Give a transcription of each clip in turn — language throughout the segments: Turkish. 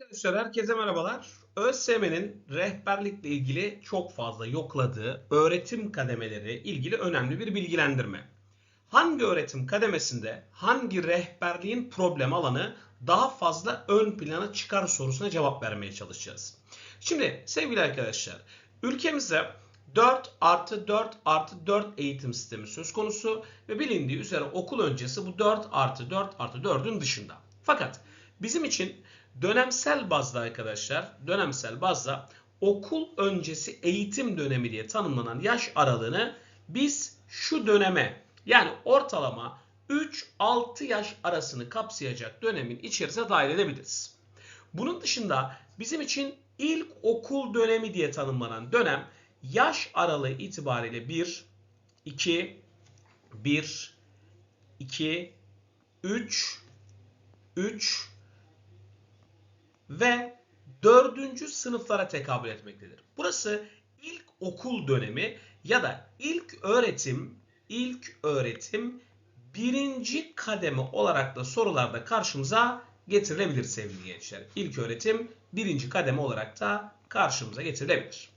Arkadaşlar herkese merhabalar. ÖSYM'nin rehberlikle ilgili çok fazla yokladığı öğretim kademeleri ilgili önemli bir bilgilendirme. Hangi öğretim kademesinde hangi rehberliğin problem alanı daha fazla ön plana çıkar sorusuna cevap vermeye çalışacağız. Şimdi sevgili arkadaşlar ülkemizde 4 artı 4 artı 4 eğitim sistemi söz konusu ve bilindiği üzere okul öncesi bu 4 artı 4 artı 4'ün dışında. Fakat bizim için dönemsel bazda arkadaşlar dönemsel bazda okul öncesi eğitim dönemi diye tanımlanan yaş aralığını biz şu döneme yani ortalama 3-6 yaş arasını kapsayacak dönemin içerisine dahil edebiliriz. Bunun dışında bizim için ilk okul dönemi diye tanımlanan dönem yaş aralığı itibariyle 1, 2, 1, 2, 3, 3 ve 4. sınıflara tekabül etmektedir. Burası ilk okul dönemi ya da ilk öğretim, ilk öğretim birinci kademe olarak da sorularda karşımıza getirilebilir sevgili gençler. İlk öğretim birinci kademe olarak da karşımıza getirilebilir.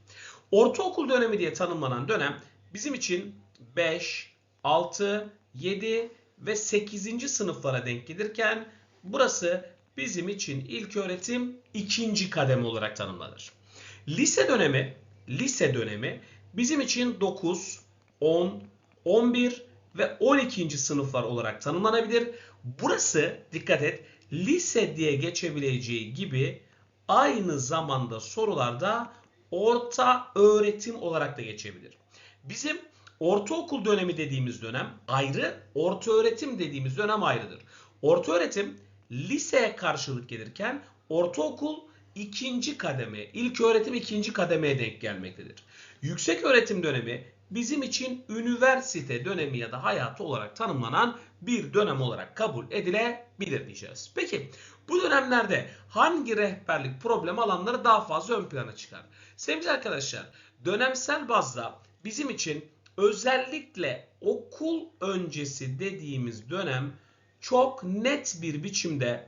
Ortaokul dönemi diye tanımlanan dönem bizim için 5, 6, 7 ve 8. sınıflara denk gelirken burası bizim için ilk öğretim ikinci kademe olarak tanımlanır. Lise dönemi, lise dönemi bizim için 9, 10, 11 ve 12. sınıflar olarak tanımlanabilir. Burası dikkat et lise diye geçebileceği gibi aynı zamanda sorularda orta öğretim olarak da geçebilir. Bizim ortaokul dönemi dediğimiz dönem ayrı, orta öğretim dediğimiz dönem ayrıdır. Orta öğretim liseye karşılık gelirken ortaokul ikinci kademe, ilk öğretim ikinci kademeye denk gelmektedir. Yüksek öğretim dönemi bizim için üniversite dönemi ya da hayatı olarak tanımlanan bir dönem olarak kabul edilebilir diyeceğiz. Peki bu dönemlerde hangi rehberlik problem alanları daha fazla ön plana çıkar? Sevgili arkadaşlar dönemsel bazda bizim için özellikle okul öncesi dediğimiz dönem çok net bir biçimde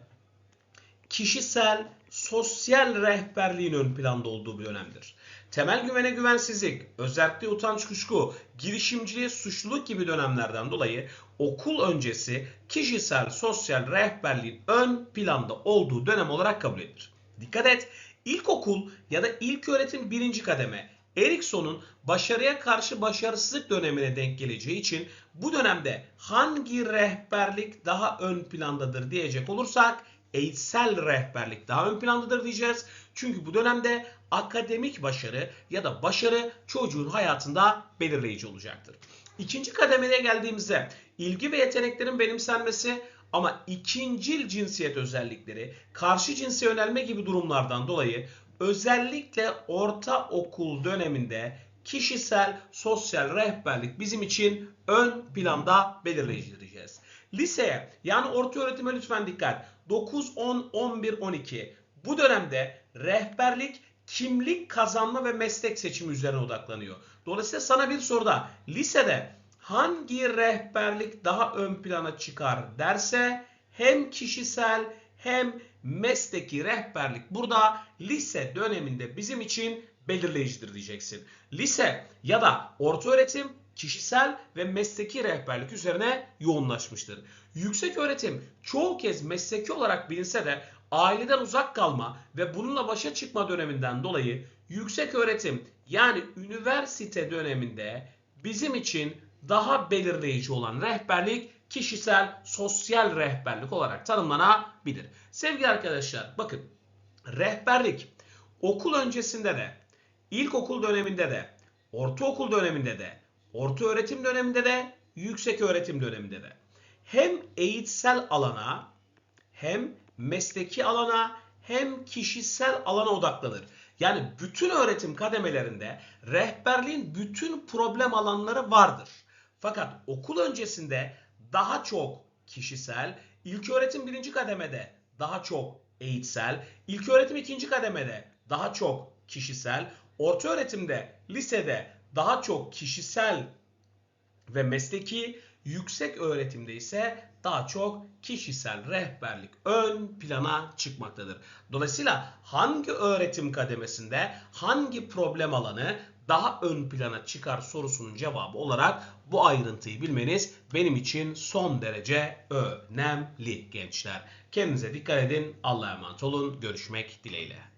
kişisel, sosyal rehberliğin ön planda olduğu bir dönemdir. Temel güvene güvensizlik, özellikle utanç kuşku, girişimciliğe suçluluk gibi dönemlerden dolayı okul öncesi kişisel, sosyal rehberliğin ön planda olduğu dönem olarak kabul edilir. Dikkat et, ilkokul ya da ilk öğretim birinci kademe Erikson'un başarıya karşı başarısızlık dönemine denk geleceği için bu dönemde hangi rehberlik daha ön plandadır diyecek olursak eğitsel rehberlik daha ön plandadır diyeceğiz. Çünkü bu dönemde akademik başarı ya da başarı çocuğun hayatında belirleyici olacaktır. İkinci kademeye geldiğimizde ilgi ve yeteneklerin benimsenmesi ama ikincil cinsiyet özellikleri, karşı cinse yönelme gibi durumlardan dolayı özellikle ortaokul döneminde kişisel sosyal rehberlik bizim için ön planda belirleyicidir diyeceğiz. Liseye yani orta öğretime lütfen dikkat. 9, 10, 11, 12 bu dönemde rehberlik kimlik kazanma ve meslek seçimi üzerine odaklanıyor. Dolayısıyla sana bir soruda lisede hangi rehberlik daha ön plana çıkar derse hem kişisel hem mesleki rehberlik burada lise döneminde bizim için belirleyicidir diyeceksin. Lise ya da orta öğretim kişisel ve mesleki rehberlik üzerine yoğunlaşmıştır. Yüksek öğretim çoğu kez mesleki olarak bilinse de aileden uzak kalma ve bununla başa çıkma döneminden dolayı yüksek öğretim yani üniversite döneminde bizim için daha belirleyici olan rehberlik kişisel sosyal rehberlik olarak tanımlanabilir. Sevgili arkadaşlar bakın rehberlik okul öncesinde de ilkokul döneminde de ortaokul döneminde de orta öğretim döneminde de yüksek öğretim döneminde de hem eğitsel alana hem mesleki alana hem kişisel alana odaklanır. Yani bütün öğretim kademelerinde rehberliğin bütün problem alanları vardır. Fakat okul öncesinde daha çok kişisel, ilk öğretim birinci kademede daha çok eğitsel, ilk öğretim ikinci kademede daha çok kişisel, orta öğretimde, lisede daha çok kişisel ve mesleki, Yüksek öğretimde ise daha çok kişisel rehberlik ön plana çıkmaktadır. Dolayısıyla hangi öğretim kademesinde hangi problem alanı daha ön plana çıkar sorusunun cevabı olarak bu ayrıntıyı bilmeniz benim için son derece önemli gençler. Kendinize dikkat edin. Allah'a emanet olun. Görüşmek dileğiyle.